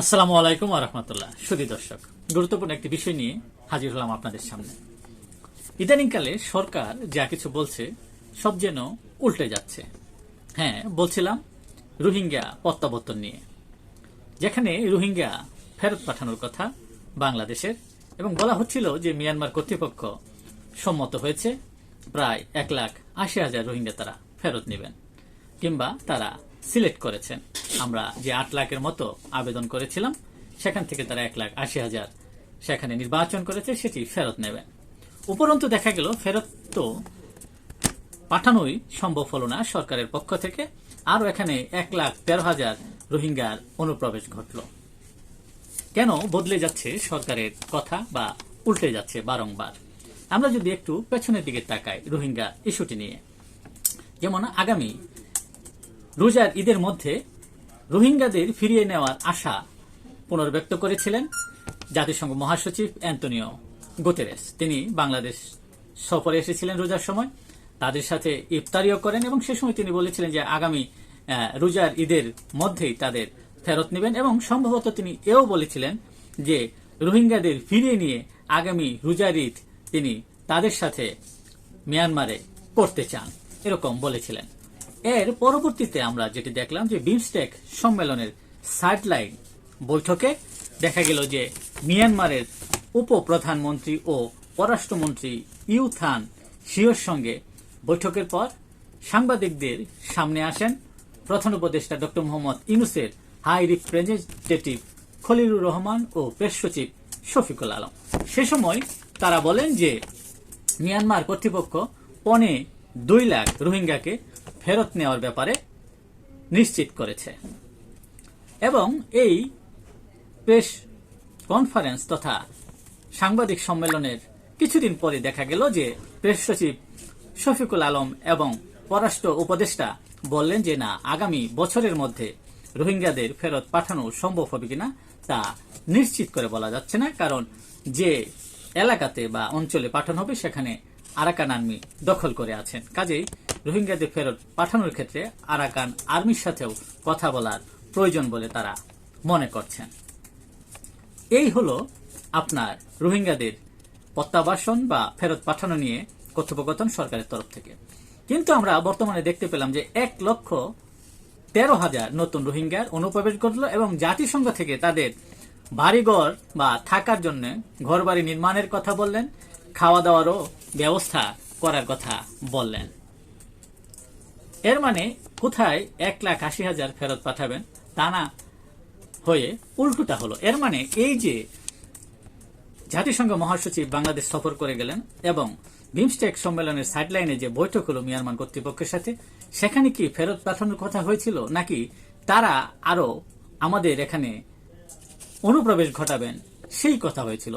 আসসালামু আলাইকুম রহমতুল্লাহ। সুদী দর্শক, গুরুত্বপূর্ণ একটি বিষয় নিয়ে হাজির হলাম আপনাদের সামনে। ইদানিংকালে সরকার যা কিছু বলছে, সব যেন উল্টে যাচ্ছে। হ্যাঁ বলছিলাম রোহিঙ্গা প্রত্যাবর্তন নিয়ে। যেখানে রোহিঙ্গা ফেরত পাঠানোর কথা বাংলাদেশের এবং বলা হচ্ছিল যে মিয়ানমার কর্তৃপক্ষ সম্মত হয়েছে, প্রায় এক লাখ আশি হাজার রোহিঙ্গা তারা ফেরত নেবেন কিংবা তারা সিলেক্ট করেছেন। আমরা যে আট লাখের মতো আবেদন করেছিলাম, সেখান থেকে তারা এক লাখ আশি হাজার সেখানে নির্বাচন করেছে, সেটি ফেরত নেবেন। উপরন্তু দেখা গেল, ফেরত তো পাঠানোই সম্ভব হলো না সরকারের পক্ষ থেকে। আরও এখানে এক লাখ তেরো হাজার রোহিঙ্গার অনুপ্রবেশ ঘটল। কেন বদলে যাচ্ছে সরকারের কথা বা উল্টে যাচ্ছে বারংবার? আমরা যদি একটু পেছনের দিকে তাকাই রোহিঙ্গা ইস্যুটি নিয়ে। যেমন আগামী রোজার ঈদের মধ্যে রোহিঙ্গাদের ফিরিয়ে নেওয়ার আশা পুনর্ব্যক্ত করেছিলেন জাতিসংঘ মহাসচিব অ্যান্টনিও গুতেরেস। তিনি বাংলাদেশ সফরে এসেছিলেন রোজার সময়। তাদের সাথে ইফতারিও করেন এবং সে সময় তিনি বলেছিলেন যে আগামী রোজার ঈদের মধ্যেই তাদের ফেরত নেবেন এবং সম্ভবত তিনি এও বলেছিলেন যে রোহিঙ্গাদের ফিরিয়ে নিয়ে আগামী রোজার ঈদ তিনি তাদের সাথে মিয়ানমারে করতে চান, এরকম বলেছিলেন। এর পরবর্তীতে আমরা যেটি দেখলাম যে বিমস্টেক সম্মেলনের সাইডলাইন বৈঠকে দেখা গেল যে মিয়ানমারের উপপ্রধানমন্ত্রী ও পররাষ্ট্রমন্ত্রী ইউথান শিওর সঙ্গে বৈঠকের পর সাংবাদিকদের সামনে আসেন প্রধান উপদেষ্টা ডক্টর মোহাম্মদ ইনুসের হাই রিপ্রেজেন্টেটিভ খলিলুর রহমান ও প্রেস সচিব শফিকুল আলম। সে সময় তারা বলেন যে মিয়ানমার কর্তৃপক্ষ পনে দুই লাখ রোহিঙ্গাকে ফেরত নেওয়ার ব্যাপারে নিশ্চিত করেছে। এবং এই প্রেস কনফারেন্স তথা সাংবাদিক সম্মেলনের কিছুদিন পরে দেখা গেল যে প্রেস সচিব শফিকুল আলম এবং পররাষ্ট্র উপদেষ্টা বললেন যে না, আগামী বছরের মধ্যে রোহিঙ্গাদের ফেরত পাঠানো সম্ভব হবে কিনা তা নিশ্চিত করে বলা যাচ্ছে না, কারণ যে এলাকাতে বা অঞ্চলে পাঠানো হবে সেখানে আরাকান আর্মি দখল করে আছেন। কাজেই রোহিঙ্গাদের ফেরত পাঠানোর ক্ষেত্রে আরাকান আর্মির সাথেও কথা বলার প্রয়োজন বলে তারা মনে করছেন। এই হলো আপনার রোহিঙ্গাদের প্রত্যাবাসন বা ফেরত পাঠানো নিয়ে কথোপকথন সরকারের তরফ থেকে। কিন্তু আমরা বর্তমানে দেখতে পেলাম যে এক লক্ষ তেরো হাজার নতুন রোহিঙ্গার অনুপ্রবেশ ঘটল এবং জাতিসংঘ থেকে তাদের বাড়িঘর বা থাকার জন্য ঘরবাড়ি নির্মাণের কথা বললেন। খাওয়া দাওয়ারও ব্যবস্থা করার কথা বললেন। এর মানে কোথায় এক লাখ আশি হাজার ফেরত পাঠাবেন তা না হয়ে উল্টোটা হলো। এর মানে এই যে জাতিসংঘ মহাসচিব বাংলাদেশ সফর করে গেলেন এবং বিমস্টেক সম্মেলনের সাইডলাইনে যে বৈঠক হলো মিয়ানমার কর্তৃপক্ষের সাথে, সেখানে কি ফেরত পাঠানোর কথা হয়েছিল নাকি তারা আরও আমাদের এখানে অনুপ্রবেশ ঘটাবেন সেই কথা হয়েছিল।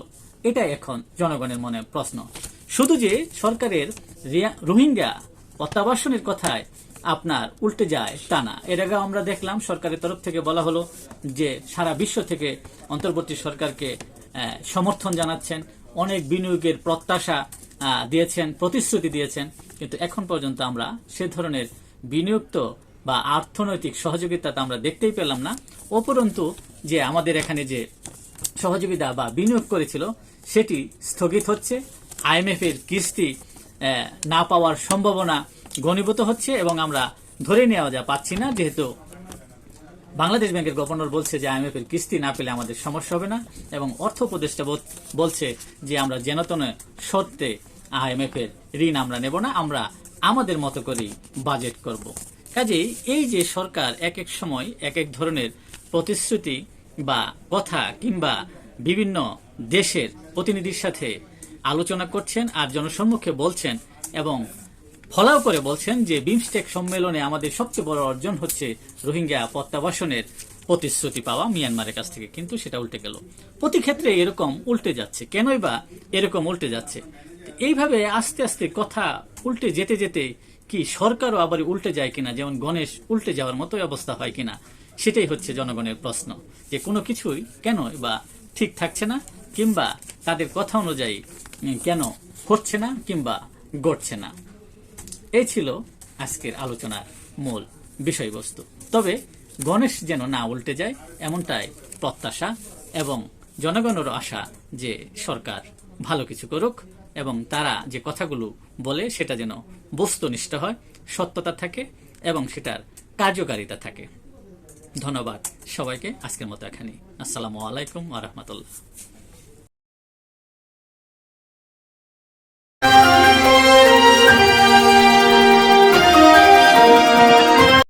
এটা এখন জনগণের মনে প্রশ্ন। শুধু যে সরকারের রোহিঙ্গা প্রত্যাবাসনের কথায় আপনার উল্টে যায় তা না। এর আগে আমরা দেখলাম সরকারের তরফ থেকে বলা হলো যে সারা বিশ্ব থেকে অন্তর্বর্তী সরকারকে সমর্থন জানাচ্ছেন। অনেক বিনিয়োগের প্রত্যাশা দিয়েছেন, প্রতিশ্রুতি দিয়েছেন। কিন্তু এখন পর্যন্ত আমরা সে ধরনের বিনিয়োগ তো বা অর্থনৈতিক সহযোগিতা তো আমরা দেখতেই পেলাম না। উপরন্তু যে আমাদের এখানে যে সহযোগিতা বা বিনিয়োগ করেছিল সেটি স্থগিত হচ্ছে। আইএমএফ এর কিস্তি না পাওয়ার সম্ভাবনা ঘনীভূত হচ্ছে এবং আমরা ধরে নেওয়া যা পাচ্ছি না, যেহেতু বাংলাদেশ ব্যাংকের গভর্নর বলছে যে আইএমএফ এর কিস্তি না পেলে আমাদের সমস্যা হবে না এবং অর্থ উপদেষ্টা বলছে যে আমরা যেনতন সত্ত্বে আইএমএফ এর ঋণ আমরা নেব না, আমরা আমাদের মতো করেই বাজেট করব। কাজেই এই যে সরকার এক এক সময় এক এক ধরনের প্রতিশ্রুতি বা কথা কিংবা বিভিন্ন দেশের প্রতিনিধির সাথে আলোচনা করছেন আর জনসম্মুখে বলছেন এবং ফলাও করে বলছেন যে বিমস্টেক সম্মেলনে আমাদের সবচেয়ে বড় অর্জন হচ্ছে রোহিঙ্গা প্রত্যাবাসনের প্রতিশ্রুতি পাওয়া মিয়ানমারের কাছ থেকে। কিন্তু সেটা উল্টে গেল। প্রতি ক্ষেত্রে এরকম উল্টে যাচ্ছে। কেনই বা এরকম উল্টে যাচ্ছে? এইভাবে আস্তে আস্তে কথা উল্টে যেতে যেতে কি সরকারও আবার উল্টে যায় কিনা, যেমন গণেশ উল্টে যাওয়ার মতো অবস্থা হয় কিনা, সেটাই হচ্ছে জনগণের প্রশ্ন। যে কোনো কিছুই কেন বা ঠিক থাকছে না কিংবা তাদের কথা অনুযায়ী কেন হচ্ছে না কিংবা ঘটছে না। এই ছিল আজকের আলোচনার মূল বিষয়বস্তু। তবে গণেশ যেন না উল্টে যায়, এমনটাই প্রত্যাশা এবং জনগণেরও আশা যে সরকার ভালো কিছু করুক এবং তারা যে কথাগুলো বলে সেটা যেন বস্তুনিষ্ঠ হয়, সত্যতা থাকে এবং সেটার কার্যকারিতা থাকে। ধন্যবাদ সবাইকে আজকের মতো এখানে আসসালামু আলাইকুম আ রহমতুল্লাহ।